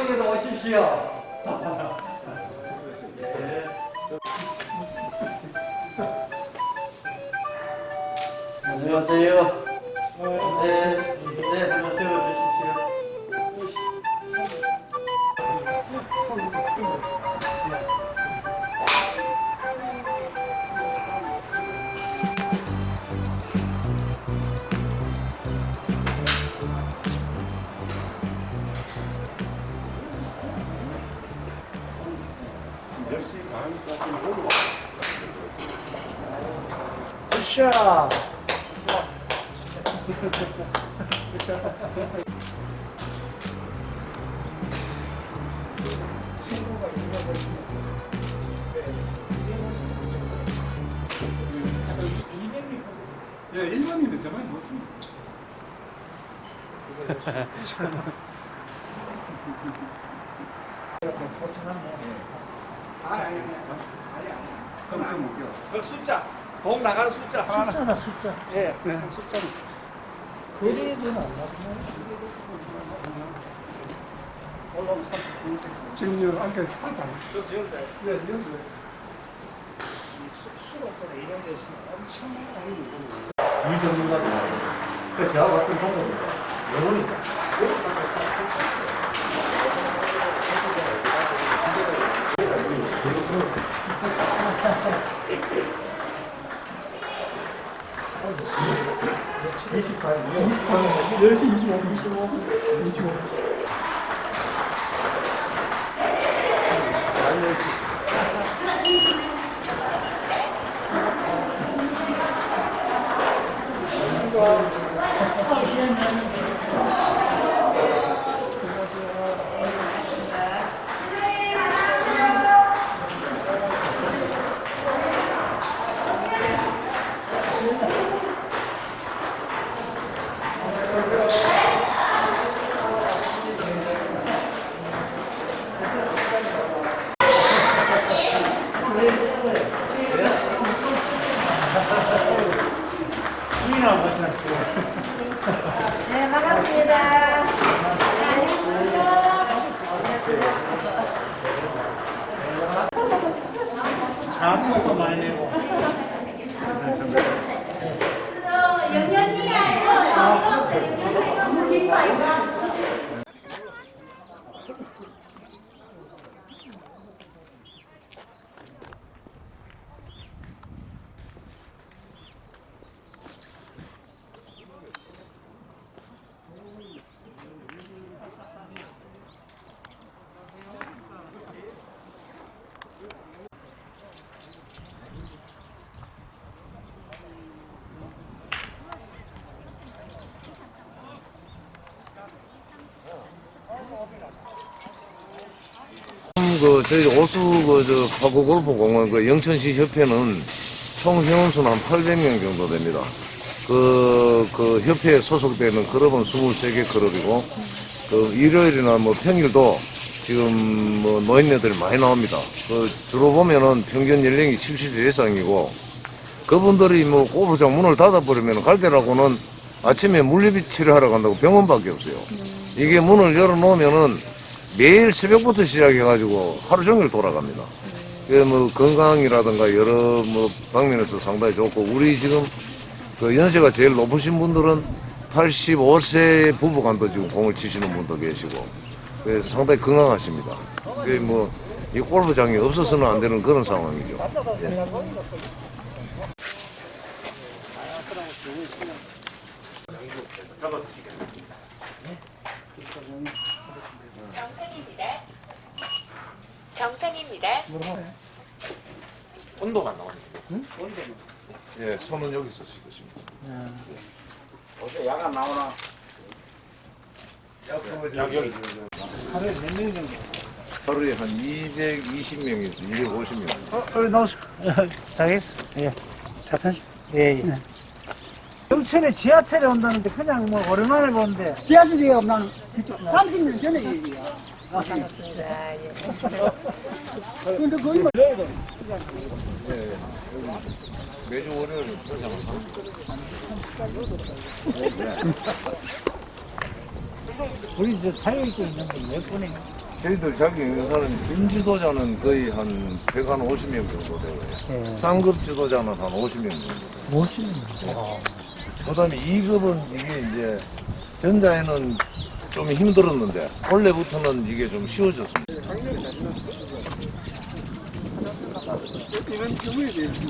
이쪽에도 오십시오. 예. 안녕하세요. 네, 으쌰. 예, 일반인들 정말 좋습니다. 성점 목표. 그 숫자, 공 나가는 숫자. 숫자나 숫자. 예, 숫자는. 그래도 안 나구나. 지금 여 안에 스타트 안저 연대. 예, 연주. 수로보다 이런 데 있으면 엄청나게 이 전문가입니다. 그 제가 봤던 동료입니다. 영혼입니다. 10시 25분. 25분. 25분. 네, 자금도 많이 내고. 영 그 저희 오수 그저 파고 골프 공원 그 영천시 협회는 총 회원수는 한 800명 정도 됩니다. 그, 그 협회에 소속되는 클럽은 23개 클럽이고 그 일요일이나 뭐 평일도 지금 뭐 노인네들이 많이 나옵니다. 그 주로 보면은 평균 연령이 70세 이상이고 그분들이 뭐 골프장 문을 닫아버리면 갈 때라고는 아침에 물리비 치료하러 간다고 병원밖에 없어요. 이게 문을 열어놓으면은 매일 새벽부터 시작해가지고 하루 종일 돌아갑니다. 그뭐 건강이라든가 여러 뭐 방면에서 상당히 좋고 우리 지금 그 연세가 제일 높으신 분들은 85세 부부간도 지금 공을 치시는 분도 계시고 그래서 상당히 건강하십니다. 그뭐이 골프장이 없어서는 안 되는 그런 상황이죠. 예. 정상입니다. 온도가 나오네. 예, 손은 여기서 씻으십니다. 어제 야간 나오나? 여기, 여기. 하루에 몇 명 정도? 하루에 한 220명에서 250명. 어, 얼른 나오세요. 자겠어. 예. 자편? 예, 예. 영천에 지하철에 온다는데 그냥 뭐 오랜만에 보는데 지하철이요, 난 그쪽 30년 전에 얘기야. 반갑습니다. 예. 근데 거의 뭐 매주 월요일에 포장을. 우리 저 자유있게 있는 분몇 분이에요? 저희들 자기 회사는 준지도자는 거의 한 150명 정도 되고요. 예. 쌍급 지도자는 한 50명 정도. 50. 그 다음에 2급은 이게 이제 전자에는 좀 힘들었는데 원래부터는 이게 좀 쉬워졌습니다. 이런 규모에 대해서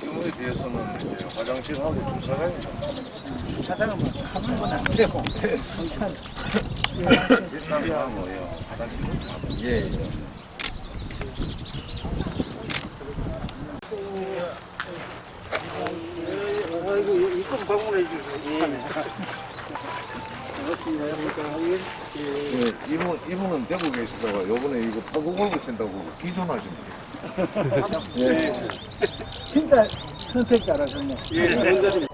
규모에 비해서는 이제 화장실하고 주차장이 주차장은 뭐 가물건 안 되고. 옛날하고 화장실 예, 예. 아이고 이건 방문해 주세요. 예, 이분, 이분은 대구 계시다가 요번에 이거 파국을 붙인다고 기존하십니다. 예. 진짜 선택 잘하셨네. 예, 네.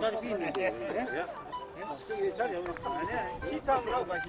자리 비네. 저기 자리 없는 아니야. 시타하고 하고 가시.